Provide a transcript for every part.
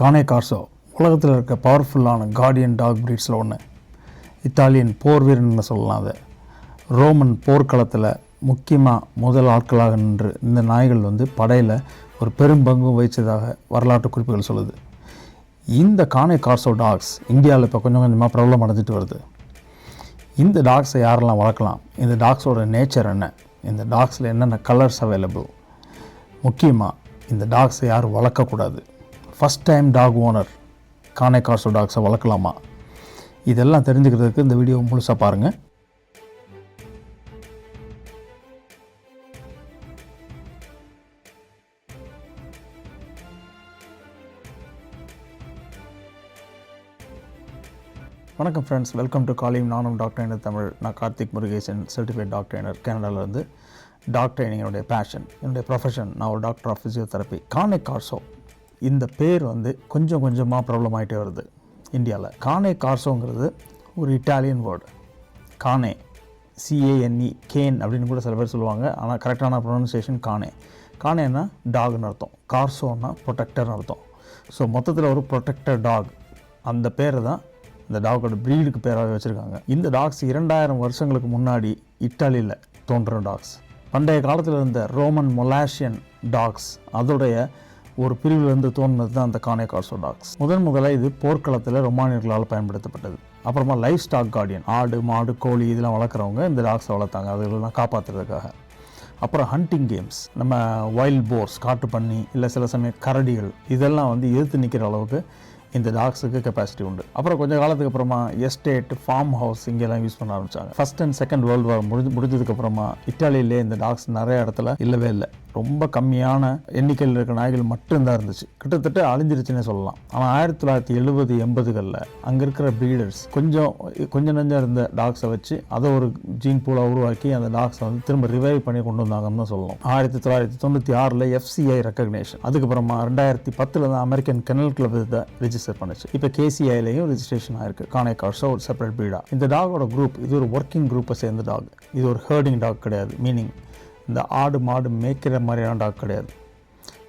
கானே கார்சோ உலகத்தில் இருக்க பவர்ஃபுல்லான கார்டியன் டாக் பிரீட்ஸில் ஒன்று இத்தாலியன் போர் வீரன்னு சொல்லலாம் அதை. ரோமன் போர்க்களத்தில் முக்கியமாக முதல் ஆட்களாக நின்று இந்த நாய்கள் வந்து படையில் ஒரு பெரும் பங்கும் வகித்ததாக வரலாற்று குறிப்புகள் சொல்லுது. இந்த கானே கார்சோ டாக்ஸ் இந்தியாவில் இப்போ கொஞ்சம் கொஞ்சமாக பிரபலம் அடைஞ்சிட்டு வருது. இந்த டாக்ஸை யாரெல்லாம் வளர்க்கலாம்? இந்த டாக்ஸோட நேச்சர் என்ன? இந்த டாக்ஸில் என்னென்ன கலர்ஸ் அவைலபிள் முக்கியமாக இந்த டாக்ஸை யாரும் வளர்க்கக்கூடாது first time dog owner Cane Corso டாக்ஸை வளர்க்கலாமா? இதெல்லாம் தெரிஞ்சுக்கிறதுக்கு இந்த வீடியோ முழுசாக பாருங்கள் வணக்கம் ஃப்ரெண்ட்ஸ் வெல்கம் டு காலிம் நானும் டாக்டர் ட்ரைனர் தமிழ். நான் Karthik Murugesan certified dog trainer கனடாவிலேருந்து doctor training என்னுடைய பேஷன் என்னுடைய ப்ரொஃபஷன் நான் ஒரு doctor of physiotherapy Cane Corso இந்த பேர் வந்து கொஞ்சம் கொஞ்சமாக ப்ராப்ளம் ஆகிட்டே வருது. இந்தியாவில். கானே கார்சோங்கிறது ஒரு Italian word Cane. C A N E cane அப்படின்னு கூட சில பேர் சொல்லுவாங்க. ஆனால் கரெக்டான ப்ரொனன்சியேஷன் கானே. கானேன்னா டாக்னு அர்த்தம். கார்சோன்னா ப்ரொடெக்டர்னு அர்த்தம். ஸோ மொத்தத்தில் ஒரு ப்ரொடெக்டர் டாக் அந்த பேரை தான் இந்த டாகோட ப்ரீடுக்கு பேராக வச்சுருக்காங்க. இந்த டாக்ஸ் இரண்டாயிரம் வருஷங்களுக்கு முன்னாடி இட்டாலியில் தோன்றும் டாக்ஸ் பண்டைய காலத்தில் இருந்த ரோமன் மொலாஷியன் டாக்ஸ் அதோடைய ஒரு பிரிவிலிருந்து தோன்றினது தான் அந்த கானே கார்சோடாக்ஸ் முதன் முதலாக இது போர்க்களத்தில் ரொமானியர்களால் பயன்படுத்தப்பட்டது. அப்புறமா லைஃப் ஸ்டாக் கார்டியன் ஆடு மாடு கோழி இதெல்லாம் வளர்க்குறவங்க இந்த டாக்ஸை வளர்த்தாங்க. அதுகளெல்லாம் காப்பாற்றுறதுக்காக அப்புறம் ஹண்டிங் கேம்ஸ் நம்ம வைல்ட் போர்ஸ் காட்டு பண்ணி இல்லை சில சமயம் கரடிகள் இதெல்லாம் வந்து எதிர்த்து நிற்கிற அளவுக்கு இந்த டாக்ஸுக்கு கெப்பாசிட்டி உண்டு. அப்புறம் கொஞ்சம் காலத்துக்கு அப்புறமா எஸ்டேட் ஃபார்ம் ஹவுஸ் இங்கெல்லாம் யூஸ் பண்ண ஆரம்பிச்சாங்க. First and second world war முடிஞ்சு முடிஞ்சதுக்கு அப்புறமா இத்தாலியிலே இந்த டாக்ஸ் நிறைய இடத்துல இல்லவே இல்லை. ரொம்ப கம்மியான எண்ணிக்கையில் இருக்கிற நாய்கள் மட்டும்தான் இருந்துச்சு. கிட்டத்தட்ட அழிஞ்சிருச்சுன்னே சொல்லலாம். ஆனால் ஆயிரத்தி தொள்ளாயிரத்தி எழுபது எண்பதுகளில் அங்கே இருக்கிற ப்ரீடர்ஸ் கொஞ்சம் கொஞ்சம் நஞ்சம் இருந்த டாக்ஸை வச்சு அதை ஒரு ஜீன் பூலாக உருவாக்கி அந்த டாக்ஸை வந்து திரும்ப ரிவைவ் பண்ணி கொண்டு வந்தாங்கன்னு தான் சொல்லலாம் ஆயிரத்தி தொள்ளாயிரத்தி தொண்ணூற்றி ஆறில் எஃப்சிஐ ரெக்கக்னேஷன் அதுக்கப்புறமா ரெண்டாயிரத்தி பத்தில் தான் அமெரிக்கன் கெனல் கிளப் இதை ரிஜிஸ்டர் பண்ணுச்சு. இப்போ கேசிஐலையும் ரிஜிஸ்ட்ரேஷன் ஆயிருக்கு. கானே கார்ஸோ ஒரு செப்பரேட் பீடா இந்த டாகோட குரூப் இது ஒரு ஒர்க்கிங் குரூப்பை சேர்ந்த டாக் இது ஒரு ஹேர்டிங் டாக் கிடையாது. மீனிங் இந்த ஆடு மாடு மேய்க்கிற மாதிரியான டாக் கிடையாது.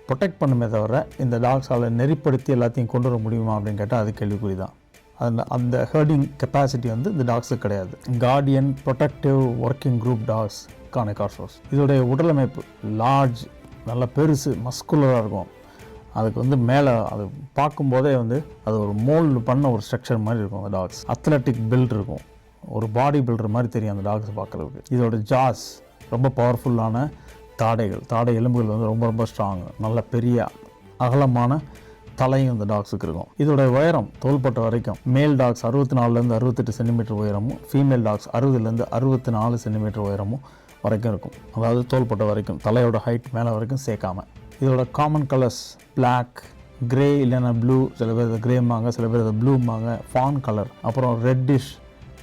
ப்ரொடெக்ட் பண்ணுமே தவிர இந்த டாக்ஸால் நெறிப்படுத்தி எல்லாத்தையும் கொண்டு வர முடியுமா அப்படின்னு கேட்டால் அது கேள்விக்குறி தான் அந்த அந்த ஹேர்டிங் கெப்பாசிட்டி வந்து இந்த டாக்ஸுக்கு கிடையாது. Guardian protective working group dogs Cane Corsos இதோடைய உடலமைப்பு லார்ஜ் நல்ல பெருசு மஸ்குலராக இருக்கும். அதுக்கு வந்து மேலே அது பார்க்கும்போதே வந்து அது ஒரு மோல்டு பண்ண ஒரு ஸ்ட்ரக்சர் மாதிரி இருக்கும் அந்த டாக்ஸ் அத்லட்டிக் பில்ட் இருக்கும். ஒரு பாடி பில்டர் மாதிரி தெரியும் அந்த டாக்ஸ் பார்க்குறதுக்கு. இதோட ஜாஸ் ரொம்ப பவர்ஃபுல்லான தாடைகள். தாடை எலும்புகள் வந்து ரொம்ப ரொம்ப ஸ்ட்ராங் நல்ல பெரிய அகலமான தலையும் இந்த டாக்ஸுக்கு இருக்கும். இதோட உயரம் தோள்பட்ட வரைக்கும் மேல் டாக்ஸ் அறுபத்தி நாலுலேருந்து அறுபத்தெட்டு சென்டிமீட்டர் உயரமும் ஃபீமேல் டாக்ஸ் அறுபதுலேருந்து அறுபத்தி நாலு சென்டிமீட்டர் உயரமும் வரைக்கும் இருக்கும். அதாவது தோள்பட்ட வரைக்கும் தலையோட ஹைட் மேலே வரைக்கும் சேர்க்காம. இதோட காமன் கலர்ஸ் பிளாக் கிரே இல்லைன்னா ப்ளூ சில பேர் இதை கிரேம்பாங்க சில பேர் இதை ப்ளூம்பாங்க ஃபான் கலர் அப்புறம் ரெட்டிஷ்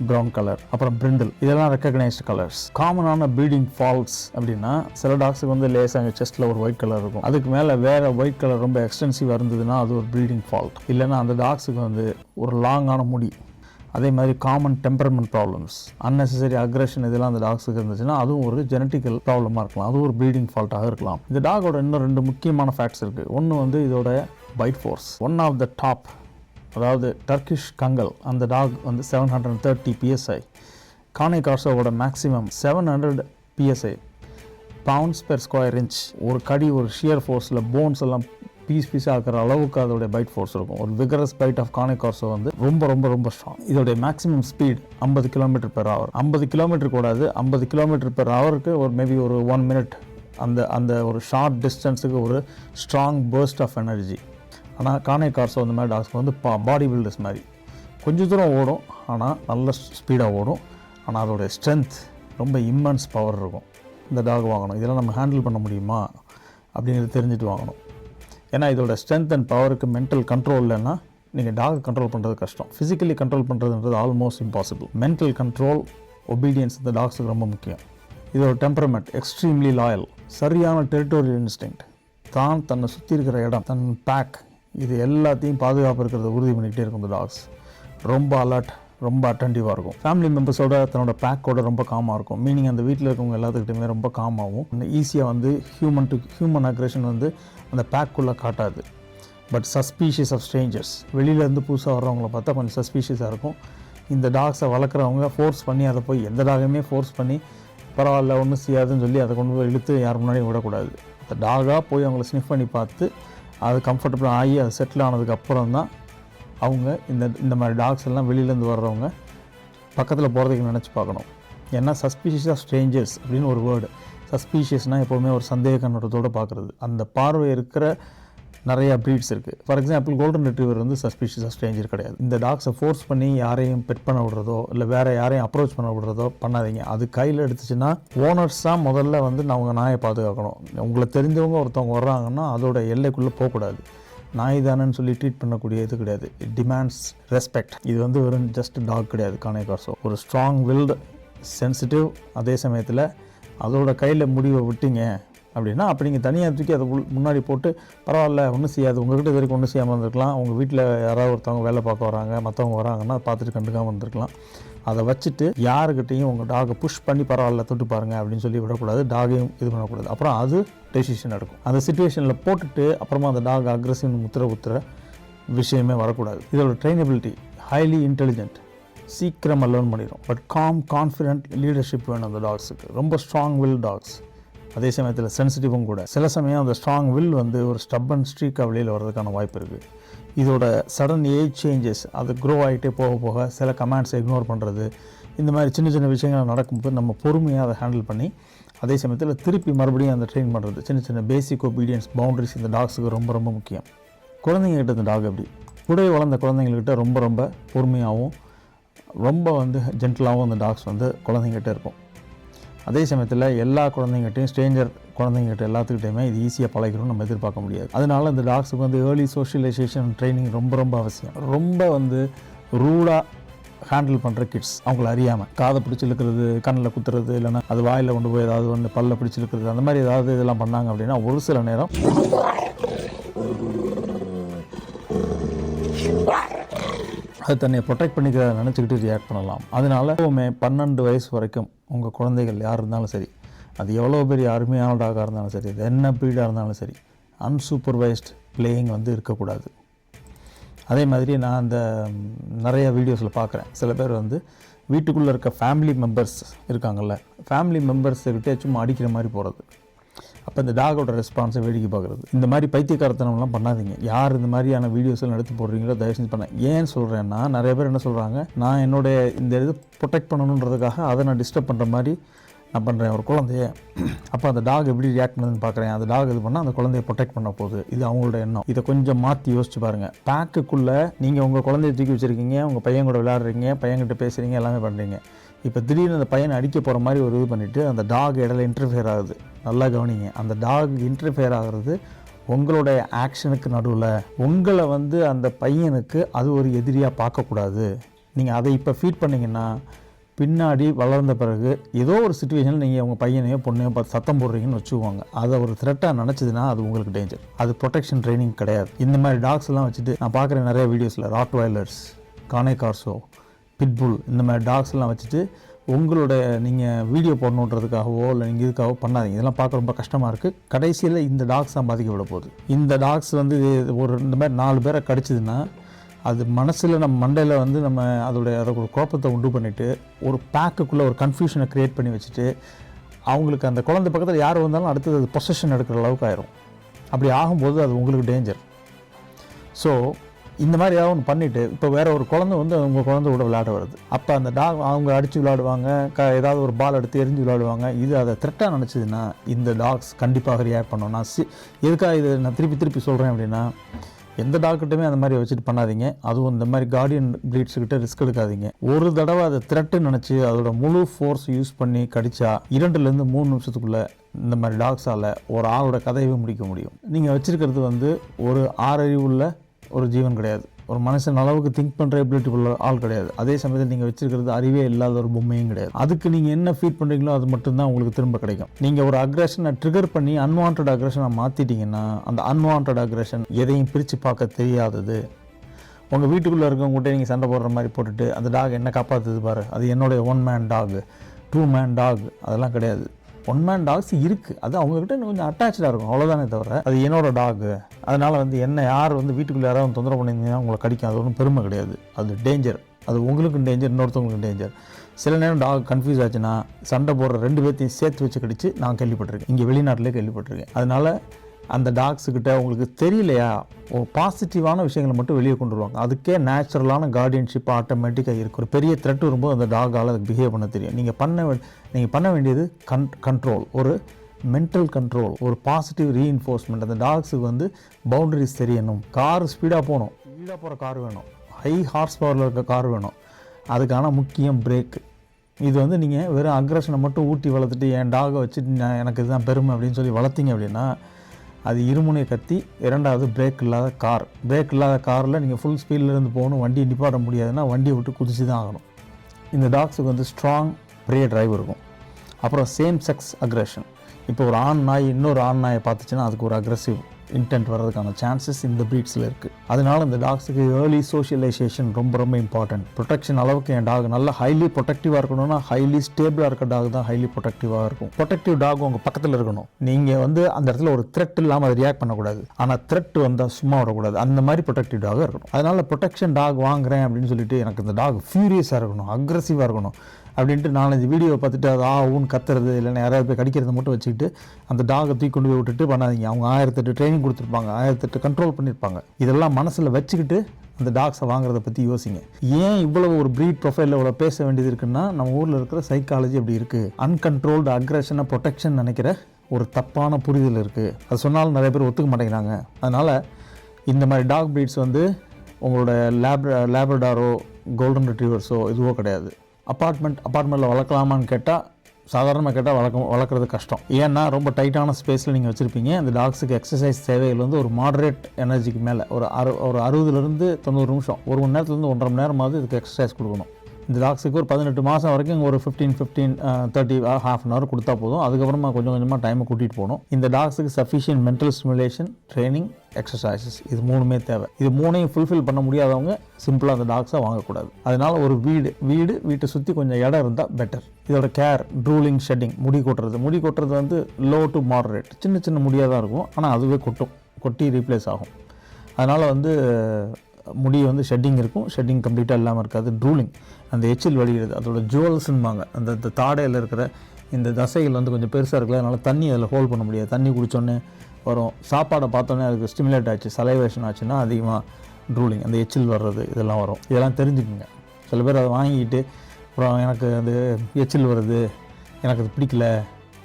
ப்ரௌன் கலர் அப்புறம் பிரிண்டில் இதெல்லாம் ரெக்கக்னைஸ்டு கலர்ஸ் காமனான ப்ரீடிங் ஃபால்ஸ் அப்படின்னா சில டாக்ஸுக்கு வந்து லேசாக செஸ்ட்டில் ஒரு ஒயிட் கலர் இருக்கும். அதுக்கு மேலே வேறு ஒயிட் கலர் ரொம்ப எக்ஸ்டென்சிவாக இருந்ததுன்னா அது ஒரு ப்ரீடிங் ஃபால்ட் இல்லைன்னா அந்த டாக்ஸுக்கு வந்து ஒரு லாங்கான முடி. அதே மாதிரி common temperament problems unnecessary aggression இதெல்லாம் அந்த டாக்ஸுக்கு இருந்துச்சுன்னா அதுவும் ஒரு ஜெனட்டிக்கல் ப்ராப்ளமாக இருக்கலாம். அதுவும் ஒரு ப்ரீடிங் ஃபால்ட்டாக இருக்கலாம். இந்த டாகோட இன்னும் ரெண்டு முக்கியமான ஃபேக்ட்ஸ் இருக்குது ஒன்று வந்து இதோட bite force one of the top அதாவது டர்கிஷ் கங்கல் அந்த டாக் வந்து செவன் ஹண்ட்ரட் தேர்ட்டி பிஎஸ்ஐ கானை கார்சோவோட maximum seven hundred PSI pounds per square inch ஒரு கடி ஒரு ஷியர் ஃபோர்ஸில் போன்ஸ் எல்லாம் பீஸ் பீஸாக இருக்கிற அளவுக்கு அதோடைய பைட் ஃபோர்ஸ் இருக்கும். ஒரு விகரஸ் பைட் ஆஃப் கானே வந்து ரொம்ப ரொம்ப ரொம்ப ஸ்ட்ராங் இதோடைய மேக்ஸிமம் ஸ்பீட் ஐம்பது கிலோமீட்டர் பெர் ஹவர் ஐம்பது கிலோமீட்டர் கூடாது ஐம்பது கிலோமீட்டர் பெர் ஹவருக்கு ஒரு மேபி ஒரு ஒன் மினிட் அந்த அந்த ஒரு ஷார்ட் டிஸ்டன்ஸுக்கு ஒரு ஸ்ட்ராங் பேர்ஸ்ட் ஆஃப் எனர்ஜி ஆனால் கானை கார்ஸோ அந்த மாதிரி டாக்ஸ் வந்து பா பாடி பில்டர்ஸ் மாதிரி. கொஞ்சம் தூரம் ஓடும். ஆனால் நல்ல ஸ்பீடாக ஓடும். ஆனால் அதோடைய ஸ்ட்ரென்த் ரொம்ப இம்மென்ஸ் பவர் இருக்கும். இந்த டாக் வாங்கணும். இதெல்லாம் நம்ம ஹேண்டில் பண்ண முடியுமா? அப்படிங்கிறது தெரிஞ்சுட்டு வாங்கணும். ஏன்னா இதோட ஸ்ட்ரென்த் அண்ட் பவருக்கு மென்டல் கண்ட்ரோல் இல்லைன்னா நீங்கள் டாக் கண்ட்ரோல் பண்ணுறது கஷ்டம். ஃபிசிக்கலி கண்ட்ரோல் பண்ணுறதுன்றது almost impossible mental control obedience இந்த டாக்ஸுக்கு ரொம்ப முக்கியம். இதோட டெம்பரமெண்ட் எக்ஸ்ட்ரீம்லி லாயல் சரியான டெரிட்டோரியல் இன்ஸ்டிங் தான் தன்னை சுற்றி இருக்கிற இடம் தன் பேக் இது எல்லாத்தையும் பாதுகாப்பு இருக்கிறத உறுதி பண்ணிக்கிட்டே இருக்கும் இந்த டாக்ஸ் ரொம்ப அலர்ட் ரொம்ப அட்டன்டிவாக இருக்கும். ஃபேமிலி மெம்பர்ஸோட தன்னோட பேக்கோட ரொம்ப காமாக இருக்கும். மீனிங் அந்த வீட்டில் இருக்கவங்க எல்லாத்துக்கிட்டையுமே ரொம்ப காமாகவும் ஈஸியாக வந்து ஹியூமன் டு ஹியூமன் அக்ரேஷன் வந்து அந்த பேக்குள்ளே காட்டாது. பட் சஸ்பீஷியஸ் ஆஃப் ஸ்ட்ரேஞ்சர்ஸ் வெளியிலேருந்து புதுசாக வர்றவங்கள பார்த்தா கொஞ்சம் சஸ்பீஷியஸாக இருக்கும். இந்த டாக்ஸை வளர்க்குறவங்க ஃபோர்ஸ் பண்ணி அதை போய் எந்த டாகையுமே ஃபோர்ஸ் பண்ணி பரவாயில்ல ஒன்றும் செய்யாதுன்னு சொல்லி அதை கொண்டு போய் இழுத்து யார் முன்னாடியும் விடக்கூடாது. அந்த டாகாக போய் அவங்கள ஸ்னிஃப் பண்ணி பார்த்து அது கம்ஃபர்டபுளாக ஆகி அது செட்டில் ஆனதுக்கப்புறம் தான் அவங்க இந்த இந்த மாதிரி டாக்ஸ் எல்லாம் வெளியிலேருந்து வர்றவங்க பக்கத்தில் போகிறதுக்கு நினச்சி பார்க்கணும். ஏன்னா சஸ்பீஷியஸ் ஆஃப் ஸ்ட்ரேஞ்சர்ஸ் அப்படின்னு ஒரு வேர்டு சஸ்பீஷியஸ்னால் எப்போவுமே ஒரு சந்தேக கண்ணோட்டத்தோடு பார்க்குறது. அந்த பார்வை இருக்கிற நிறைய ப்ரீட்ஸ் இருக்குது ஃபார் எக்ஸாம்பிள் கோல்டன் ரெட்ரீவர் வந்து சஸ்பீஷியஸ் ஆஃப் ஸ்ட்ரேஞ்சர் கிடையாது. இந்த டாக்ஸை ஃபோர்ஸ் பண்ணி யாரையும் பெட் பண்ண விடுறதோ இல்லை வேறு யாரையும் அப்ரோச் பண்ண விடுறதோ பண்ணாதீங்க. அது கையில் எடுத்துச்சுன்னா ஓனர்ஸ் தான் முதல்ல வந்து நான் உங்கள் நாயை பாதுகாக்கணும். உங்களை தெரிஞ்சவங்க ஒருத்தவங்க வர்றாங்கன்னா அதோட எல்லைக்குள்ளே போகக்கூடாது. நாய் தானேன்னு சொல்லி ட்ரீட் பண்ணக்கூடிய இது கிடையாது. இட் டிமாண்ட்ஸ் ரெஸ்பெக்ட் இது வந்து வெறும் ஜஸ்ட் டாக் கிடையாது கானேகார்ஸோ ஒரு ஸ்ட்ராங் வில்டு சென்சிட்டிவ் அதே சமயத்தில் அதோட கையில் முடிவை விட்டீங்க அப்படின்னா அப்படி நீங்கள் தனியாக தூக்கி அதை உள் முன்னாடி போட்டு பரவாயில்ல ஒன்றும் செய்யாது. உங்கள்கிட்ட இது வரைக்கும் ஒன்றும் செய்யாமல் இருந்திருக்கலாம். உங்கள் வீட்டில் யாராவது ஒருத்தவங்க வேலை பார்க்க வராங்க மற்றவங்க வராங்கன்னா பார்த்துட்டு கண்டுக்காமல் இருந்திருக்கலாம். அதை வச்சுட்டு யாருக்கிட்டையும் உங்கள் டாகை புஷ் பண்ணி பரவாயில்ல தொட்டு பாருங்க அப்படின்னு சொல்லி விடக்கூடாது. டாகையும் இது பண்ணக்கூடாது. அப்புறம் அது டெசிஷன் எடுக்கும். அந்த சுச்சுவேஷனில் போட்டுட்டு அப்புறமா அந்த டாக் அக்ரஸிவ் முத்திர குத்துற விஷயமே வரக்கூடாது. இதோட ட்ரைனபிலிட்டி ஹைலி இன்டெலிஜென்ட் சீக்கிரமாக லேர்ன் பண்ணிடும் பட் காம் கான்ஃபிடென்ட் லீடர்ஷிப் வேணும் அந்த டாக்ஸுக்கு ரொம்ப ஸ்ட்ராங் வில் டாக்ஸ் அதே சமயத்தில் சென்சிட்டிவும் கூட. சில சமயம் அந்த ஸ்ட்ராங் வில் வந்து ஒரு ஸ்டப்பன் ஸ்ட்ரீக்காக வெளியில் வர்றதுக்கான வாய்ப்பு இருக்குது இதோட சடன் ஏஜ் சேஞ்சஸ் அது க்ரோ ஆகிட்டே போக போக சில கமாண்ட்ஸை இக்னோர் பண்ணுறது இந்த மாதிரி சின்ன சின்ன விஷயங்கள் நடக்கும்போது நம்ம பொறுமையாக அதை ஹேண்டில் பண்ணி அதே சமயத்தில் திருப்பி மறுபடியும் அந்த ட்ரெயின் பண்ணுறது சின்ன சின்ன பேசிக் ஒபீடியன்ஸ் பவுண்டரிஸ் இந்த டாக்ஸுக்கு ரொம்ப ரொம்ப முக்கியம். குழந்தைங்ககிட்ட இந்த டாக் எப்படி? புடவை வளர்ந்த குழந்தைங்கள்கிட்ட ரொம்ப ரொம்ப பொறுமையாகவும் ரொம்ப வந்து ஜென்டிலாகவும் அந்த டாக்ஸ் வந்து குழந்தைங்கிட்ட இருக்கும். அதே சமயத்தில் எல்லா குழந்தைங்கிட்டையும் ஸ்ட்ரேஞ்சர் குழந்தைங்ககிட்ட எல்லாத்துக்கிட்டையுமே இது ஈஸியாக பழகிறோம் நம்ம எதிர்பார்க்க முடியாது. அதனால் இந்த டாக்ஸுக்கு வந்து ஏர்லி சோஷியலைசேஷன் ட்ரைனிங் ரொம்ப ரொம்ப அவசியம். ரொம்ப வந்து ரூடாக ஹேண்டில் பண்ணுற கிட்ஸ் அவங்கள அறியாமல் காதை பிடிச்சி இழுக்கிறது கண்ணில் குத்துறது இல்லைன்னா அது வாயில் கொண்டு போய் ஏதாவது ஒன்று பல்ல பிடிச்சி இழுக்கிறது அந்த மாதிரி ஏதாவது இதெல்லாம் பண்ணாங்க அப்படின்னா ஒரு சில நேரம் அது தன்னை ப்ரொடெக்ட் பண்ணிக்கிறத நினச்சிக்கிட்டு ரியாக்ட் பண்ணலாம். அதனால பன்னெண்டு வயசு வரைக்கும் உங்கள் குழந்தைகள் யார் இருந்தாலும் சரி அது எவ்வளோ பெரிய அருமையான டாகாக இருந்தாலும் சரி அது என்ன ப்ரீடாக இருந்தாலும் சரி அன்சூப்பர்வைஸ்ட் பிளேயிங் வந்து இருக்கக்கூடாது. அதே மாதிரி நான் அந்த நிறைய வீடியோஸில் பார்க்குறேன். சில பேர் வந்து வீட்டுக்குள்ளே இருக்க ஃபேமிலி மெம்பர்ஸ் இருக்காங்கல்ல ஃபேமிலி மெம்பர்ஸுக்கிட்டே சும்மா அடிக்கிற மாதிரி போகிறது அப்போ இந்த டாகோட ரெஸ்பான்ஸை வேடிக்கை பார்க்குறது. இந்த மாதிரி பைத்தியக்காரத்தனம்லாம் பண்ணாதீங்க. யார் இந்த மாதிரியான வீடியோஸ்லாம் எடுத்து போடுறீங்களோ தயவு செஞ்சு பண்ண. ஏன் சொல்கிறேன்னா நிறைய பேர் என்ன சொல்கிறாங்க நான் என்னுடைய இந்த இது ப்ரொடெக்ட் பண்ணணுன்றதுக்காக அதை நான் டிஸ்டர்ப் பண்ணுற மாதிரி நான் பண்ணுறேன் ஒரு குழந்தைய. அப்போ அந்த டாக் எப்படி ரியாக்ட் பண்ணுதுன்னு பார்க்குறேன் அந்த டாக் இது பண்ணால் அந்த குழந்தைய ப்ரொடெக்ட் பண்ண போகுது. இது அவங்களோட எண்ணம். இதை கொஞ்சம் மாற்றி யோசிச்சு பாருங்கள் பேக்குக்குள்ளே நீங்கள் உங்கள் குழந்தைய தூக்கி வச்சுருக்கீங்க உங்கள் பையன் கூட விளையாடுறீங்க பையன்கிட்ட பேசுகிறீங்க எல்லாமே பண்ணுறீங்க இப்போ திடீர்னு அந்த பையனை அடிக்க போகிற மாதிரி ஒரு இது பண்ணிவிட்டு அந்த டாக் இடையில இன்டர்ஃபியர் ஆகுது. நல்லா கவனிங்க. அந்த டாக் இன்டர்ஃபியர் ஆகிறது உங்களுடைய ஆக்ஷனுக்கு நடுவில். உங்களை வந்து அந்த பையனுக்கு அது ஒரு எதிரியாக பார்க்கக்கூடாது. நீங்கள் அதை இப்போ ஃபீட் பண்ணிங்கன்னா பின்னாடி வளர்ந்த பிறகு ஏதோ ஒரு சுச்சுவேஷனில் நீங்கள் உங்கள் பையனையோ பொண்ணையோ பார்த்து சத்தம் போடுறீங்கன்னு வச்சுக்கோங்க. அதை ஒரு த்ரெட்டாக நினச்சதுன்னா அது உங்களுக்கு டேஞ்சர் அது ப்ரொடெக்ஷன் ட்ரைனிங் கிடையாது. இந்த மாதிரி டாக்ஸ் எல்லாம் வச்சுட்டு நான் பார்க்குற நிறைய வீடியோஸில் ராட் வயலர்ஸ் கானே கார்ஸோ பிட்புல் இந்த மாதிரி டாக்ஸ் எல்லாம் வச்சுட்டு உங்களோட நீங்கள் வீடியோ போடணுன்றதுக்காகவோ இல்லை நீங்கள் இதுக்காகவோ பண்ணாதீங்க. இதெல்லாம் பார்க்க ரொம்ப கஷ்டமாக இருக்குது கடைசியில் இந்த டாக்ஸ் தான் பாதிக்கப்பட போகுது. இந்த டாக்ஸ் வந்து ஒரு இந்த மாதிரி நாலு பேரை கடிச்சதுன்னா அது மனசில் நம்ம மண்டையில் வந்து நம்ம அதோடைய அதோட ஒரு குழப்பத்தை உண்டு பண்ணிவிட்டு ஒரு பேக்குக்குள்ளே ஒரு கன்ஃபியூஷனை க்ரியேட் பண்ணி வச்சுட்டு அவங்களுக்கு அந்த குழந்தை பக்கத்தில் யார் வந்தாலும் அடுத்தது அது பொசஷன் எடுக்கிற அளவுக்கு ஆயிரும். அப்படி ஆகும்போது அது உங்களுக்கு டேஞ்சர் ஸோ இந்த மாதிரி ஏதாவது ஒன்று பண்ணிவிட்டு இப்போ வேறு ஒரு குழந்தை வந்து உங்கள் குழந்தை கூட விளையாட வருது. அப்போ அந்த டாக் அவங்க அடித்து விளையாடுவாங்க க ஏதாவது ஒரு பால் எடுத்து எரிஞ்சு விளையாடுவாங்க இது அதை த்ரெட்டாக நினச்சிதுன்னா இந்த டாக்ஸ் கண்டிப்பாக ரியாக்ட் பண்ணோம். நான் சி எதுக்காக இதை நான் திருப்பி திருப்பி சொல்கிறேன் அப்படின்னா எந்த டாக்டர்ட்டுமே அந்த மாதிரி வச்சுட்டு பண்ணாதீங்க. அதுவும் இந்த மாதிரி கார்டியன் ப்ரீட்ஸ் கிட்ட ரிஸ்க் எடுக்காதீங்க. ஒரு தடவை அதை திரட்டு நினச்சி அதோட முழு ஃபோர்ஸ் யூஸ் பண்ணி கடிச்சா இரண்டுலேருந்து மூணு நிமிஷத்துக்குள்ளே இந்த மாதிரி டாக்ஸால் ஒரு ஆளோட கதையவே முடிக்க முடியும். நீங்கள் வச்சுருக்கிறது வந்து ஒரு ஆறறிவுள்ள ஒரு ஜீவன் கிடையாது. ஒரு மனுஷன் அளவுக்கு திங்க் பண்ணுற எபிலிட்டி உள்ள ஆள் கிடையாது. அதே சமயத்தில் நீங்கள் வச்சிருக்கிறது அறிவே இல்லாத ஒரு பொம்மையும் கிடையாது. அதுக்கு நீங்கள் என்ன ஃபீட் பண்ணுறீங்களோ அது மட்டும்தான் உங்களுக்கு திரும்ப கிடைக்கும். நீங்கள் ஒரு அக்ரஷனை ட்ரிகர் பண்ணி அன்வான்ட் அக்ரஷனை மாற்றிட்டீங்கன்னா அந்த அன்வான்ட் அக்ரஷன் எதையும் பிரித்து பார்க்க தெரியாதது. உங்கள் வீட்டுக்குள்ளே இருக்கவங்ககிட்ட நீங்கள் சண்டை போடுற மாதிரி போட்டுட்டு அந்த டாக் என்ன காப்பாற்றுது பாரு. அது என்னுடைய one man dog two man dog அதெல்லாம் கிடையாது. ஒன் மேன் டாக்ஸ் இருக்குது அது அவங்கக்கிட்ட இன்னும் கொஞ்சம் அட்டாச்சாக இருக்கும். அவ்வளோதானே தவிர அது என்னோட டாகு அதனால் வந்து என்ன யார் வந்து வீட்டுக்குள்ளே யாராவது தொந்தரவு பண்ணியிருந்தீங்கன்னா உங்களை கடிக்கும். அது ஒன்றும் பெருமை கிடையாது. அது டேஞ்சர் அது உங்களுக்கும் டேஞ்சர் இன்னொருத்தவங்களுக்கும் டேஞ்சர் சில நேரம் டாக் கன்ஃபியூஸ் ஆச்சுன்னா சண்டை போடுற ரெண்டு பேர்த்தையும் சேர்த்து வச்சு கடிச்சு நான் கேள்விப்பட்டிருக்கேன். இங்கே வெளிநாட்டிலே கேள்விப்பட்டிருக்கேன். அதனால் அந்த டாக்ஸுக்கிட்ட உங்களுக்கு தெரியலையா? ஒரு பாசிட்டிவான விஷயங்களை மட்டும் வெளியே கொண்டு வருவாங்க. அதுக்கே நேச்சுரலான கார்டியன்ஷிப் ஆட்டோமேட்டிக்காக இருக்கும் ஒரு பெரிய த்ரெட் வரும்போது அந்த டாகால் அதுக்கு பிஹேவ் பண்ண தெரியும். நீங்கள் பண்ண நீங்கள் பண்ண வேண்டியது கன் கண்ட்ரோல் ஒரு மென்டல் கண்ட்ரோல் ஒரு பாசிட்டிவ் ரீஇன்ஃபோர்ஸ்மெண்ட் அந்த டாக்ஸுக்கு வந்து பவுண்டரிஸ் தெரியணும். கார் ஸ்பீடாக போகணும். ஸ்பீடாக போகிற கார் வேணும். ஹை ஹார்ஸ் பவரில் இருக்க கார் வேணும். அதுக்கான முக்கியம் பிரேக்கு இது வந்து நீங்கள் வெறும் அக்ரஷனை மட்டும் ஊட்டி வளர்த்துட்டு என் டாகை வச்சுட்டு நான் எனக்கு இதுதான் பெருமை அப்படின்னு சொல்லி வளர்த்தீங்க அப்படின்னா அது இருமுனை கத்தி இரண்டாவது பிரேக் இல்லாத கார் பிரேக் இல்லாத காரில் நீங்கள் ஃபுல் ஸ்பீடில் இருந்து போகணும் வண்டியை நிப்பாட்ட முடியாதுன்னா வண்டியை விட்டு குதிச்சு தான் ஆகணும். இந்த டாக்ஸுக்கு வந்து ஸ்ட்ராங் ப்ரே டிரைவ் இருக்கும். அப்புறம் சேம் செக்ஸ் அக்ரஷன் இப்போ ஒரு ஆண் நாய் இன்னொரு ஆண் நாயை பார்த்துச்சுன்னா அதுக்கு ஒரு அக்ரஸிவ் இன்டென்ட் வர்றதுக்கான சான்சஸ் இந்த ப்ரீட்ஸில் இருக்குது அதனால் இந்த டாக்ஸுக்கு ஏர்லி சோஷியலைசேஷன் ரொம்ப ரொம்ப இம்பார்ட்டன்ட் ப்ரொடெக்ஷன் அளவுக்கு என் டாக் நல்லா ஹைலி ப்ரொடெக்டிவாக இருக்கணும்னா ஹைலி ஸ்டேபிளாக இருக்க டாக் தான் ஹைலி ப்ரொடெக்டிவாக இருக்கும். ப்ரொடெக்டிவ் டாக் உங்கள் பக்கத்தில் இருக்கணும். நீங்கள் வந்து அந்த இடத்துல ஒரு த்ரெட் இல்லாமல் அதை ரியாக்ட் பண்ணக்கூடாது. ஆனால் த்ரெட் வந்தால் சும்மா வரக்கூடாது. அந்த மாதிரி ப்ரொடெக்டிவ் டாக இருக்கணும். அதனால் ப்ரொடெக்ஷன் டாக் வாங்குறேன் அப்படின்னு சொல்லிட்டு எனக்கு இந்த டாக் ஃபியூரியஸாக இருக்கணும் அக்ரஸிவாக இருக்கணும். அப்படின்ட்டு நாலஞ்சு வீடியோ பார்த்துட்டு அது ஆ கத்துறது இல்லைன்னா யாராவது போய் கடிக்கிறத மட்டும் வச்சுக்கிட்டு அந்த டாகை தூக்கி கொண்டு போய் விட்டுட்டு பண்ணாதீங்க. அவங்க ஆயிரத்தெட்டு ட்ரைனிங் கொடுத்துருப்பாங்க. ஆயிரத்தெட்டு கண்ட்ரோல் பண்ணியிருப்பாங்க இதெல்லாம் மனசில் வச்சுக்கிட்டு அந்த டாக்ஸை வாங்குறத பற்றி யோசிங்க. ஏன் இவ்வளவு ஒரு ப்ரீட் ப்ரொஃபைலில் இவ்வளோ பேச வேண்டியது இருக்குன்னா நம்ம ஊரில் இருக்கிற சைக்காலஜி அப்படி இருக்குது அன்கண்ட்ரோல்டு அக்ரஷனை ப்ரொடெக்ஷன் நினைக்கிற ஒரு தப்பான புரிதல் இருக்குது அது சொன்னாலும் நிறைய பேர் ஒத்துக்க மாட்டேங்கிறாங்க. அதனால் இந்த மாதிரி டாக் ப்ரீட்ஸ் வந்து உங்களோட லேப் லேப்ரடாரோ கோல்டன் ரிட்ரீவர்ஸோ இதுவோ கிடையாது. அப்பார்ட்மெண்ட் அப்பார்ட்மெண்ட்டில் வளர்க்கலாமான்னு கேட்டால் சாதாரணமாக கேட்டால் வளர்க்க வளர்க்குறது கஷ்டம். ஏன்னா ரொம்ப டைட்டான ஸ்பேஸில் நீங்கள் வச்சுருப்பீங்க. அந்த டாக்ஸுக்கு எக்ஸசைஸ் தேவைகள் வந்து ஒரு மாடரேட் எனர்ஜிக்கு மேலே. ஒரு அறு ஒரு அறுபதுலேருந்து தொண்ணூறு நிமிஷம். ஒரு மணி நேரத்துலேருந்து ஒன்றரை மணி நேரமாவது இதுக்கு எக்ஸசைஸ் கொடுக்கணும். இந்த டாக்ஸுக்கு ஒரு பதினெட்டு மாதம் வரைக்கும் ஒரு fifteen fifteen thirty half an hour கொடுத்தா போதும். அதுக்கப்புறமா கொஞ்சம் கொஞ்சமாக டைமை கூட்டிகிட்டு போகணும். இந்த டாக்ஸுக்கு sufficient mental stimulation training exercises இது மூணுமே தேவை. இது மூணையும் ஃபுல்ஃபில் பண்ண முடியாதவங்க சிம்பிளாக அந்த டாக்ஸை வாங்கக்கூடாது. அதனால் ஒரு வீடு வீடு வீட்டை சுற்றி கொஞ்சம் இடம் இருந்தால் பெட்டர் இதோட கேர் ட்ரூலிங் ஷெட்டிங் முடி கொட்டுறது. முடி கொட்டுறது வந்து லோ டு மாடரேட் சின்ன சின்ன முடியாக தான் இருக்கும். ஆனால் அதுவே கொட்டும். கொட்டி ரீப்ளேஸ் ஆகும். அதனால் வந்து முடி வந்து ஷெட்டிங் இருக்கும். ஷெட்டிங் கம்ப்ளீட்டாக இல்லாமல் இருக்காது. ட்ரூலிங் அந்த எச்சில் வடிகிறது அதோட ஜுவல்ஸுன்பாங்க. அந்த இந்த தாடையில் இருக்கிற இந்த தசைகள் வந்து கொஞ்சம் பெருசாக இருக்குல்ல அதனால் தண்ணி அதில் ஹோல்ட் பண்ண முடியாது. தண்ணி குடித்தோன்னே வரும். சாப்பாடை பார்த்தோன்னே அதுக்கு ஸ்டிமுலேட் ஆச்சு சலைவேஷன் ஆச்சுன்னா அதிகமாக ட்ரூலிங் அந்த எச்சில் வர்றது இதெல்லாம் வரும். இதெல்லாம் தெரிஞ்சுக்குங்க. சில பேர் அதை வாங்கிட்டு அப்புறம் எனக்கு அது எச்சில் வருது எனக்கு அது பிடிக்கல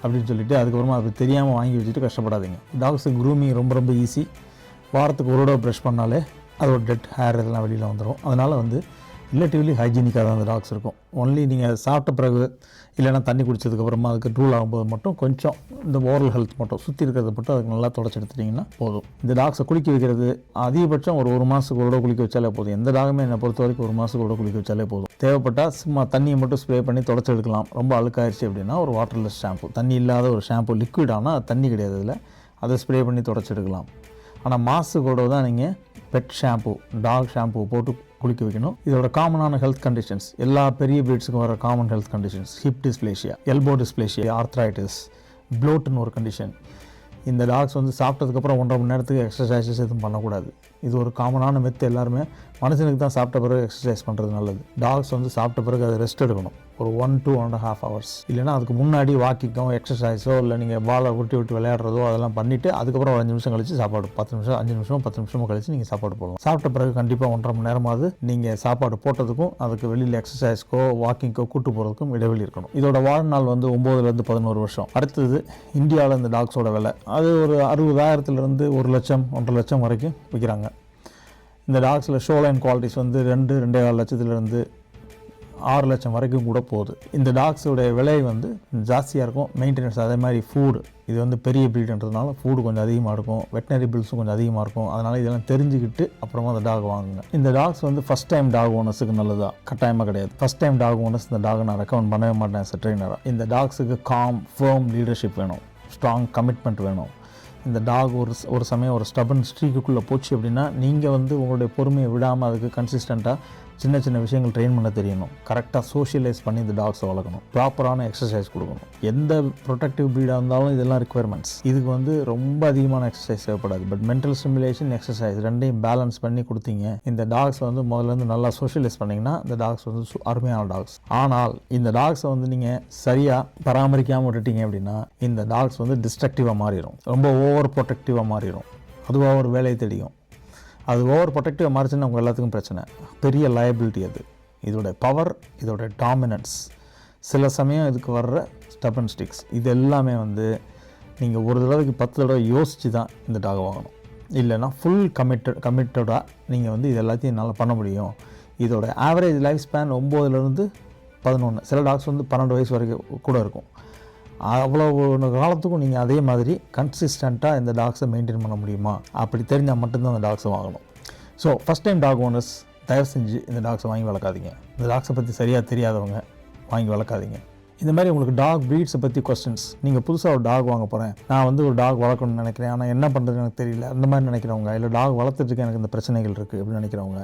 அப்படின்னு சொல்லிட்டு அதுக்கப்புறமா அது தெரியாமல் வாங்கி வச்சுட்டு கஷ்டப்படாதீங்க. டாக்ஸுக்கு க்ரூமிங் ரொம்ப ரொம்ப ஈஸி வாரத்துக்கு ஒரு தடவை ப்ரஷ் பண்ணாலே அதோட டெட் ஹேர் இதெல்லாம் வெளியில் வந்துடும் அதனால் வந்து ரிலேட்டிவ்லி ஹைஜீனிக்காக தான் அந்த டாக்ஸ் இருக்கும். ஒன்லி நீங்கள் சாப்பிட்ட பிறகு இல்லைன்னா தண்ணி குடிச்சதுக்கப்புறமா அதுக்கு டூல் ஆகும்போது மட்டும் கொஞ்சம் இந்த ஓரல் ஹெல்த் மட்டும் சுற்றி இருக்கிறத மட்டும் அதுக்கு நல்லா தொடச்சி எடுத்துட்டிங்கன்னா போதும். இந்த டாக்ஸை குளிக்க வைக்கிறது அதிகபட்சம் ஒரு ஒரு மாதத்துக்கு ஒரு குளிக்க வச்சாலே போதும். எந்த டாகுமே என்னை பொறுத்த வரைக்கும் ஒரு மாதத்துக்கு ஒரு குளிக்க வச்சாலே போதும். தேவைப்பட்டால் சும்மா தண்ணியை மட்டும் ஸ்ப்ரே பண்ணி தொடச்சி எடுக்கலாம். ரொம்ப அழுக்காயிருச்சு அப்படின்னா ஒரு வாட்டர்லெஸ் ஷாம்பு தண்ணி இல்லாத ஒரு ஷாம்பு லிக்விட் ஆனால் அது தண்ணி கிடையாது அதில். அதை ஸ்ப்ரே பண்ணி தொடச்சி எடுக்கலாம். ஆனால் மாசுக்கூட தான் நீங்கள் பெட் ஷாம்பு டாக் ஷாம்பு போட்டு குளிக்க வைக்கணும். இதோட காமனான ஹெல்த் கண்டிஷன்ஸ் எல்லா பெரிய பிரீட்ஸுக்கும் வர common health conditions hip dysplasia elbow dysplasia arthritis ப்ளோட்டுன்னு ஒரு கண்டிஷன் இந்த டாக்ஸ் வந்து சாப்பிட்டதுக்கப்புறம் ஒன்றரை மணி நேரத்துக்கு எக்ஸசைசஸ் எதுவும் பண்ணக்கூடாது. இது ஒரு காமனான மெத்து எல்லாருமே மனுஷனுக்கு தான் சாப்பிட்ட பிறகு எக்ஸசைஸ் பண்ணுறது நல்லது. டாக்ஸ் வந்து சாப்பிட்ட பிறகு அதை ரெஸ்ட் எடுக்கணும். ஒரு one two one and half hours இல்லைன்னா அதுக்கு முன்னாடி வாக்கிங்கோ எக்ஸசைஸோ இல்லை நீங்கள் பாலை உருட்டி விட்டு விளையாடுறதோ அதெல்லாம் பண்ணிவிட்டு அதுக்கப்புறம் ஒரு அஞ்சு நிமிஷம் கழிச்சு சாப்பாடு பத்து நிமிஷம் அஞ்சு நிமிஷம் பத்து நிமிஷமோ கழிச்சு நீங்கள் சாப்பாடு போடலாம். சாப்பிட்ட பிறகு கண்டிப்பாக ஒன்றரை மணி நேரமாவது நீங்கள் சாப்பாடு போட்டதுக்கும் அதுக்கு வெளியில் எக்ஸசைஸ்க்கோ வாக்கிங்கோ கூட்டு போகிறதுக்கும் இடைவெளி இருக்கணும். இதோட வாழ்நாள் வந்து ஒம்போதுலேருந்து பதினோரு வருஷம். அடுத்தது இந்தியாவில் இந்த டாக்ஸோட விலை. அது ஒரு அறுபதாயிரத்துலேருந்து ஒரு லட்சம் ஒன்றரை லட்சம் வரைக்கும் விற்கிறாங்க. இந்த டாக்ஸில் ஷோலைன் குவாலிட்டிஸ் வந்து ரெண்டு ரெண்டே கால் லட்சத்துலேருந்து ஆறு லட்சம் வரைக்கும் கூட போகுது. இந்த டாக்ஸோடைய விலை வந்து ஜாஸ்தியாக இருக்கும். மெயின்டெனன்ஸ் அதே மாதிரி ஃபுடு இது வந்து பெரிய ப்ரீடுன்றதுனால ஃபுடு கொஞ்சம் அதிகமாக இருக்கும். வெட்டினரி பில்ஸும் கொஞ்சம் அதிகமாக இருக்கும். அதனால் இதெல்லாம் தெரிஞ்சுக்கிட்டு அப்புறமா அந்த டாக் வாங்குங்க. இந்த டாக்ஸ் வந்து ஃபஸ்ட் டைம் டாக் ஓனர்ஸுக்கு நல்லதா? கட்டாயமாக கிடையாது. ஃபஸ்ட் டைம் டாக் ஓனர்ஸ் இந்த டாகை நான் ரெக்கமெண்ட் பண்ணவே மாட்டேன் சார் ட்ரெயினராக இந்த டாக்ஸுக்கு காம் ஃபேர்ம் லீடர்ஷிப் வேணும். ஸ்ட்ராங் கமிட்மெண்ட் வேணும். இந்த டாக் ஒரு ஒரு சமயம் ஒரு ஸ்டபன் ஸ்ட்ரீக்குள்ளே போச்சு அப்படின்னா நீங்கள் வந்து உங்களுடைய பொறுமையை விடாமல் அதுக்கு கன்சிஸ்டண்ட்டாக சின்ன சின்ன விஷயங்கள் ட்ரெயின் பண்ண தெரியணும். கரெக்டாக சோஷியலைஸ் பண்ணி இந்த டாக்ஸை வளர்க்கணும். ப்ராப்பரான எக்ஸசைஸ் கொடுக்கணும். எந்த ப்ரொடக்டிவ் ப்ரீடாக இருந்தாலும் இதெல்லாம் ரிக்குவயர்மெண்ட்ஸ் இதுக்கு வந்து ரொம்ப அதிகமான எக்ஸசைஸ் தேவைப்படாது. பட் மென்டல் ஸ்டிமுலேஷன் எக்ஸசைஸ் ரெண்டையும் பேலன்ஸ் பண்ணி கொடுத்தீங்க. இந்த டாக்ஸ் வந்து முதல்ல இருந்து நல்லா சோஷியலைஸ் பண்ணிங்கன்னா இந்த டாக்ஸ் வந்து அருமையான டாக்ஸ் ஆனால் இந்த டாக்ஸை வந்து நீங்கள் சரியாக பராமரிக்காமல் விட்டுட்டீங்க அப்படின்னா இந்த டாக்ஸ் வந்து டிஸ்ட்ரக்டிவாக மாறிடும் ரொம்ப ஓவர் ப்ரொடக்டிவாக மாறிடும் அதுவாக ஒரு வேலையை தெரியும் அது ஓவர் ப்ரொடெக்டிவாக மாறிச்சுன்னா உங்கள் எல்லாத்துக்கும் பிரச்சனை. பெரிய லயபிலிட்டி அது. இதோட பவர் இதோட டாமினன்ஸ் சில சமயம் இதுக்கு வர்ற ஸ்டபன் ஸ்டிக்ஸ் இது எல்லாமே வந்து நீங்கள் ஒரு தடவைக்கு பத்து தடவை யோசித்து தான் இந்த டாகை வாங்கணும். இல்லைன்னா ஃபுல் கமிட்டட் கமிட்டடாக நீங்கள் வந்து இது எல்லாத்தையும் என்னால் பண்ண முடியும். இதோட ஆவரேஜ் லைஃப் ஸ்பேன் ஒம்போதுலேருந்து பதினொன்று சில டாக்ஸ் வந்து பன்னெண்டு வயசு வரைக்கும் கூட இருக்கும். அவ்வளோ காலத்துக்கும் நீங்கள் அதே மாதிரி கன்சிஸ்டண்ட்டாக இந்த டாக்ஸை மெயின்டைன் பண்ண முடியுமா? அப்படி தெரிஞ்சால் மட்டும்தான் அந்த டாக்ஸை வாங்கணும். So first time dog owners தயவு செஞ்சு இந்த டாக்ஸை வாங்கி வளர்க்காதீங்க. இந்த டாக்ஸை பற்றி சரியாக தெரியாதவங்க வாங்கி வளர்க்காதீங்க. இந்த மாதிரி உங்களுக்கு டாக் ப்ரீட்ஸை பற்றி கொஸ்டின்ஸ் நீங்கள் புதுசாக ஒரு டாக் வாங்க போகிறேன் நான் வந்து ஒரு டாக் வளர்க்கணும்னு நினைக்கிறேன். ஆனால் என்ன பண்ணுறது எனக்கு தெரியல. அந்த மாதிரி நினைக்கிறவங்க இல்லை டாக் வளர்த்துட்டு எனக்கு இந்த பிரச்சனைகள் இருக்குது அப்படின்னு நினைக்கிறவங்க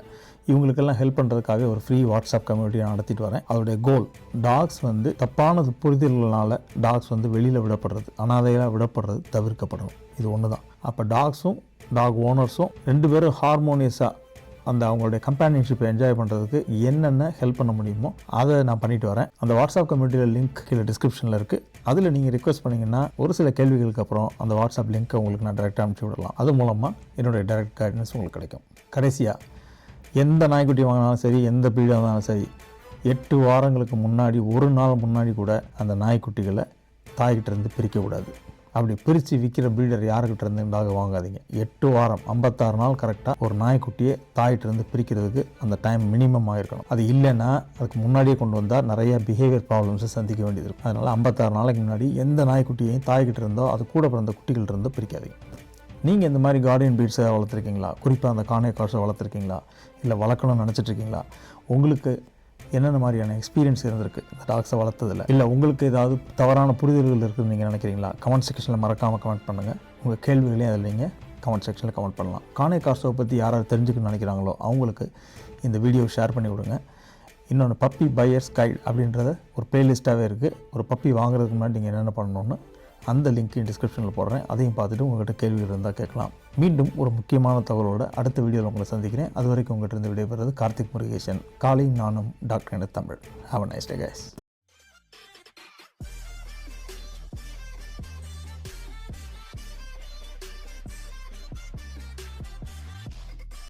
இவங்களுக்கெல்லாம் ஹெல்ப் பண்ணுறதுக்காக ஒரு ஃப்ரீ வாட்ஸ்அப் கம்யூனிட்டி நான் நடத்திட்டு வரேன். அதோடைய கோல் டாக்ஸ் வந்து தப்பான புரிதல்களால் டாக்ஸ் வந்து வெளியில் விடப்படுறது அனாதையாக விடப்படுறது தவிர்க்கப்படணும். இது ஒன்று தான் அப்போ டாக்ஸும் டாக் ஓனர்ஸும் ரெண்டு பேரும் ஹார்மோனியஸாக அந்த அவங்களுடைய கம்பேனியன்ஷிப்பை என்ஜாய் பண்ணுறதுக்கு என்னென்ன ஹெல்ப் பண்ண முடியுமோ அதை நான் பண்ணிட்டு வரேன். அந்த வாட்ஸ்அப் கம்யூனிட்டியில் லிங்க் கீழே டிஸ்கிரிப்ஷனில் இருக்குது அதில் நீங்கள் ரிக்வஸ்ட் பண்ணிங்கன்னா ஒரு சில கேள்விகளுக்கு அப்புறம் அந்த வாட்ஸ்அப் லிங்க்கை உங்களுக்கு நான் டேரெக்டாக அனுப்பிச்சி விடலாம். அது மூலமாக என்னுடைய டைரக்ட் கைடன்ஸ் உங்களுக்கு கிடைக்கும். கடைசியாக எந்த நாய்க்குட்டி வாங்கினாலும் சரி எந்த பீடாக இருந்தாலும் சரி எட்டு வாரங்களுக்கு முன்னாடி ஒரு நாள் முன்னாடி கூட அந்த நாய்க்குட்டிகளை தாய்கிட்டேருந்து பிரிக்கக்கூடாது அப்படி பிரித்து விற்கிற ப்ரீடர் யாருக்கிட்டேருந்து வாங்காதீங்க. எட்டு வாரம் ஐம்பத்தாறு நாள் கரெக்டாக ஒரு நாய்க்குட்டியை தாய்கிட்டேருந்து பிரிக்கிறதுக்கு அந்த டைம் மினிமம் ஆகிருக்கணும் அது இல்லைன்னா அதுக்கு முன்னாடியே கொண்டு வந்தால் நிறைய பிஹேவியர் ப்ராப்ளம்ஸை சந்திக்க வேண்டியது இருக்கும். அதனால் ஐம்பத்தாறு நாளைக்கு முன்னாடி எந்த நாய்க்குட்டியையும் தாய்கிட்ட இருந்தோ அது கூட பிறந்த குட்டிகள்ட்ட இருந்தோ பிரிக்காதீங்க. நீங்கள் இந்த மாதிரி கார்டியன் பீட்ஸை வளர்த்துருக்கீங்களா? குறிப்பாக அந்த காணே கார்ஸை வளர்த்துருக்கீங்களா? இல்லை வளர்க்கணும்னு நினச்சிட்ருக்கீங்களா உங்களுக்கு என்னென்ன மாதிரியான எக்ஸ்பீரியன்ஸ் இருந்திருக்கு? இந்த டாக்ஸை வளர்த்ததில். இல்லை உங்களுக்கு ஏதாவது தவறான புரிதல்கள் இருக்குதுன்னு நீங்கள் நினைக்கிறீங்களா? கமெண்ட் செக்ஷனில் மறக்காமல் கமெண்ட் பண்ணுங்கள் உங்கள் கேள்விகளையும் அதில் நீங்கள் கமெண்ட் செக்ஷனில் கமெண்ட் பண்ணலாம். காணே கார்ஸை பற்றி யார் தெரிஞ்சுக்கணும்னு நினைக்கிறாங்களோ அவங்களுக்கு இந்த வீடியோ ஷேர் பண்ணி விடுங்க இன்னொன்று பப்பி பையர்ஸ் கைட் அப்படின்றத ஒரு பிளேலிஸ்ட்டாகவே இருக்குது ஒரு பப்பி வாங்குறதுக்கு முன்னாடி நீங்கள் என்னென்ன பண்ணணும்னு அந்த லிங்க்கையும் டிஸ்கிரிப்ஷனில் போடுறேன். அதையும் பார்த்துட்டு உங்கள்கிட்ட கேள்விகள் இருந்தால் கேட்கலாம். மீண்டும் ஒரு முக்கியமான தகவலோடு அடுத்த வீடியோவில் உங்களை சந்திக்கிறேன். அது வரைக்கும் உங்கள்கிட்ட இருந்து விடைபெறுறது கார்த்திக் முருகேசன். காலை நானும் டாக்டர் என Tamil have a nice day guys